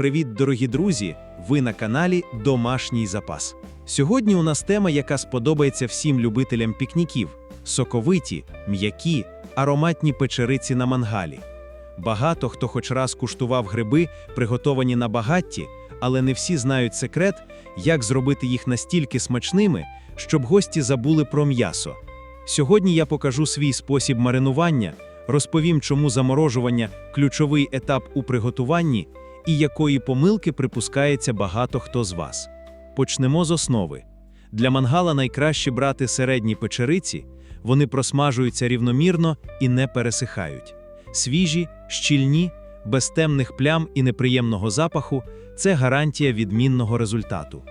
Привіт, дорогі друзі! Ви на каналі Домашній запас. Сьогодні у нас тема, яка сподобається всім любителям пікніків: соковиті, м'які, ароматні печериці на мангалі. Багато хто хоч раз куштував гриби, приготовані на багатті, але не всі знають секрет, як зробити їх настільки смачними, щоб гості забули про м'ясо. Сьогодні я покажу свій спосіб маринування, розповім, чому заморожування ключовий етап у приготуванні і якої помилки припускається багато хто з вас. Почнемо з основи. Для мангала найкраще брати середні печериці, вони просмажуються рівномірно і не пересихають. Свіжі, щільні, без темних плям і неприємного запаху це гарантія відмінного результату.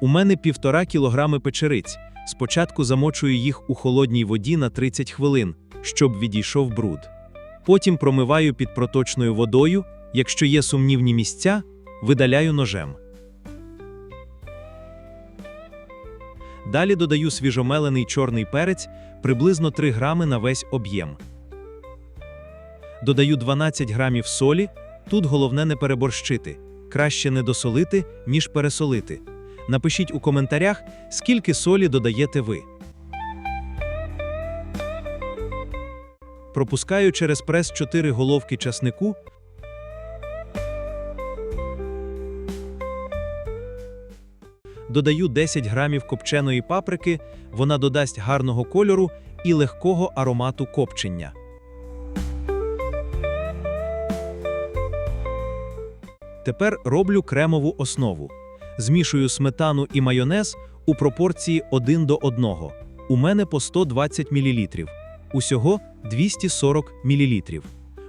У мене півтора кілограми печериць. Спочатку замочую їх у холодній воді на 30 хвилин, щоб відійшов бруд. Потім промиваю під проточною водою, якщо є сумнівні місця, видаляю ножем. Далі додаю свіжомелений чорний перець приблизно 3 грами на весь об'єм. Додаю 12 грамів солі. Тут головне не переборщити. Краще не досолити, ніж пересолити. Напишіть у коментарях, скільки солі додаєте ви. Пропускаю через прес 4 головки часнику. Додаю 10 грамів копченої паприки, вона додасть гарного кольору і легкого аромату копчення. Тепер роблю кремову основу. Змішую сметану і майонез у пропорції 1 до 1. У мене по 120 мл. Усього 240 мл.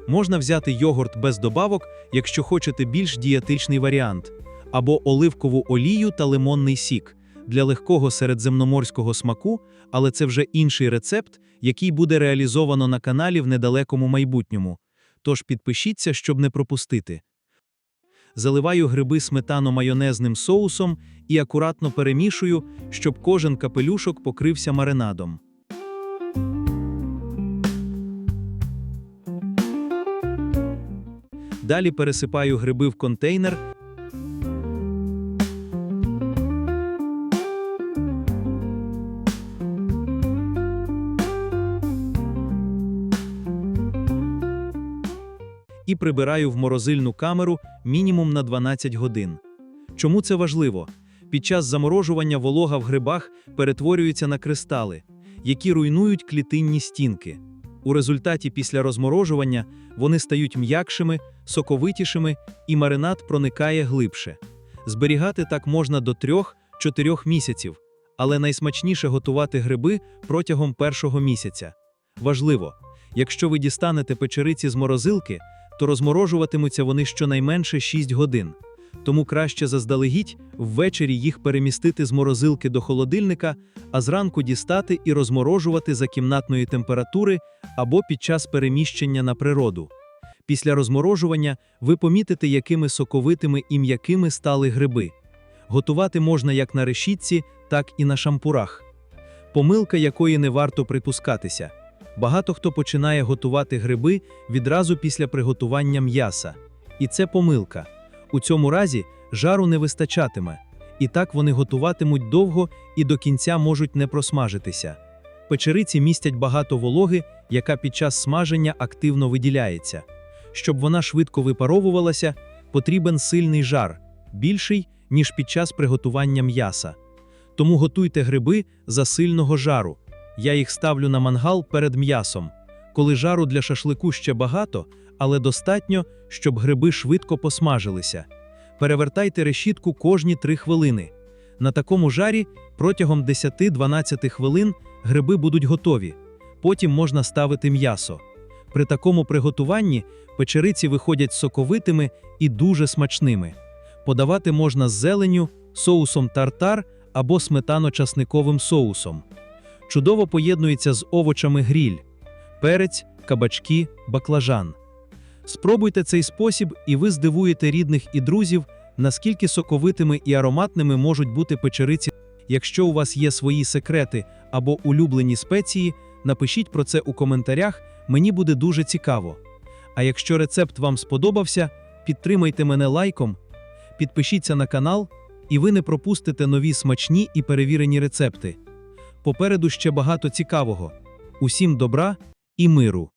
Можна взяти йогурт без добавок, якщо хочете більш дієтичний варіант, або оливкову олію та лимонний сік для легкого середземноморського смаку, але це вже інший рецепт, який буде реалізовано на каналі в недалекому майбутньому. Тож підпишіться, щоб не пропустити. Заливаю гриби сметано-майонезним соусом і акуратно перемішую, щоб кожен капелюшок покрився маринадом. Далі пересипаю гриби в контейнер. І прибираю в морозильну камеру мінімум на 12 годин. Чому це важливо? Під час заморожування волога в грибах перетворюється на кристали, які руйнують клітинні стінки. У результаті після розморожування вони стають м'якшими, соковитішими і маринад проникає глибше. Зберігати так можна до 3-4 місяців, але найсмачніше готувати гриби протягом першого місяця. Важливо, якщо ви дістанете печериці з морозилки, то розморожуватимуться вони щонайменше 6 годин. Тому краще заздалегідь ввечері їх перемістити з морозилки до холодильника, а зранку дістати і розморожувати за кімнатної температури або під час переміщення на природу. Після розморожування ви помітите, якими соковитими і м'якими стали гриби. Готувати можна як на решітці, так і на шампурах. Помилка якої не варто припускатися. Багато хто починає готувати гриби відразу після приготування м'яса. І це помилка. У цьому разі жару не вистачатиме, і так вони готуватимуть довго і до кінця можуть не просмажитися. Печериці містять багато вологи, яка під час смаження активно виділяється. Щоб вона швидко випаровувалася, потрібен сильний жар, більший, ніж під час приготування м'яса. Тому готуйте гриби за сильного жару. Я їх ставлю на мангал перед м'ясом, коли жару для шашлику ще багато, але достатньо, щоб гриби швидко посмажилися. Перевертайте решітку кожні 3 хвилини. На такому жарі протягом 10-12 хвилин гриби будуть готові. Потім можна ставити м'ясо. При такому приготуванні печериці виходять соковитими і дуже смачними. Подавати можна з зеленю, соусом тартар або сметано-часниковим соусом чудово поєднується з овочами гріль, перець, кабачки, баклажан. Спробуйте цей спосіб, і ви здивуєте рідних і друзів, наскільки соковитими і ароматними можуть бути печериці. Якщо у вас є свої секрети або улюблені спеції, напишіть про це у коментарях, мені буде дуже цікаво. А якщо рецепт вам сподобався, підтримайте мене лайком підпишіться на канал, і ви не пропустите нові смачні і перевірені рецепти. Попереду ще багато цікавого. Усім добра і миру!